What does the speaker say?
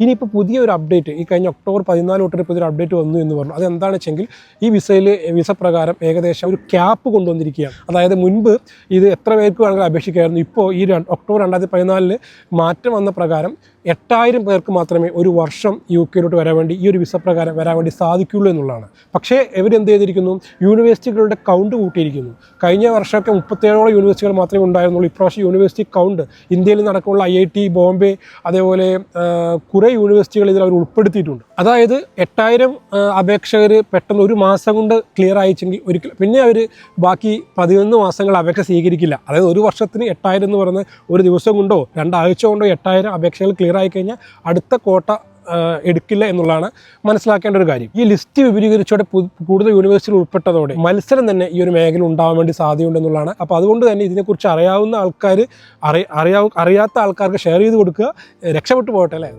ഇനിയിപ്പോൾ പുതിയൊരു അപ്ഡേറ്റ് ഈ കഴിഞ്ഞ ഒക്ടോബർ പതിനാല് തൊട്ടൊരു പുതിയൊരു അപ്ഡേറ്റ് വന്നു എന്ന് പറഞ്ഞു. അതെന്താണെന്ന് വെച്ചെങ്കിൽ ഈ വിസയിൽ വിസ പ്രകാരം ഏകദേശം ഒരു ക്യാപ്പ് കൊണ്ടുവന്നിരിക്കുകയാണ്. അതായത് മുൻപ് ഇത് എത്ര പേർക്ക് വേണമെങ്കിൽ അപേക്ഷിക്കായിരുന്നു. ഇപ്പോൾ ഈ ഒക്ടോബർ രണ്ടായിരത്തി പതിനാലിന് മാറ്റം വന്ന പ്രകാരം എട്ടായിരം പേർക്ക് മാത്രമേ ഒരു വർഷം യു കെയിലോട്ട് വരാൻ വേണ്ടി ഈ ഒരു വിസ പ്രകാരം വരാൻ വേണ്ടി സാധിക്കുള്ളൂ എന്നുള്ളതാണ്. പക്ഷേ ഇവരെന്ത് ചെയ്തിരിക്കുന്നു? യൂണിവേഴ്സിറ്റികളുടെ കൗണ്ട് കൂട്ടിയിരിക്കുന്നു. കഴിഞ്ഞ വർഷമൊക്കെ മുപ്പത്തേഴോളം യൂണിവേഴ്സിറ്റികൾ മാത്രമേ ഉണ്ടായിരുന്നുള്ളൂ. ഇപ്രാവശ്യം യൂണിവേഴ്സിറ്റി കൗണ്ട് ഇന്ത്യയിൽ നടക്കുള്ള ഐ ഐ ടി ബോംബെ അതേപോലെ കുറേ യൂണിവേഴ്സിറ്റികൾ ഇതിൽ അവർ ഉൾപ്പെടുത്തിയിട്ടുണ്ട്. അതായത് എട്ടായിരം അപേക്ഷകർ പെട്ടെന്ന് ഒരു മാസം കൊണ്ട് ക്ലിയർ അയച്ചെങ്കിൽ ഒരിക്കലും പിന്നെ അവർ ബാക്കി പതിനൊന്ന് മാസങ്ങൾ അപേക്ഷ സ്വീകരിക്കില്ല. അതായത് ഒരു വർഷത്തിന് എട്ടായിരം എന്ന് പറയുന്നത് ഒരു ദിവസം കൊണ്ടോ രണ്ടാഴ്ച കൊണ്ടോ എട്ടായിരം അപേക്ഷകൾ ക്ലിയർ ആയി കഴിഞ്ഞാൽ അടുത്ത കോട്ട എടുക്കില്ല എന്നുള്ളതാണ് മനസ്സിലാക്കേണ്ട ഒരു കാര്യം. ഈ ലിസ്റ്റ് വിപുലീകരിച്ചോടെ കൂടുതൽ യൂണിവേഴ്സിറ്റികൾ ഉൾപ്പെട്ടതോടെ മത്സരം തന്നെ ഈ ഒരു മേഖല ഉണ്ടാവാൻ വേണ്ടി സാധ്യതയുണ്ടെന്നുള്ളതാണ് അപ്പോൾ അതുകൊണ്ട് തന്നെ ഇതിനെക്കുറിച്ച് അറിയാവുന്ന ആൾക്കാർ അറിയാ അറിയാത്ത ആൾക്കാർക്ക് ഷെയർ ചെയ്ത് കൊടുക്കുക. രക്ഷപ്പെട്ടു പോകട്ടെ അല്ലേ?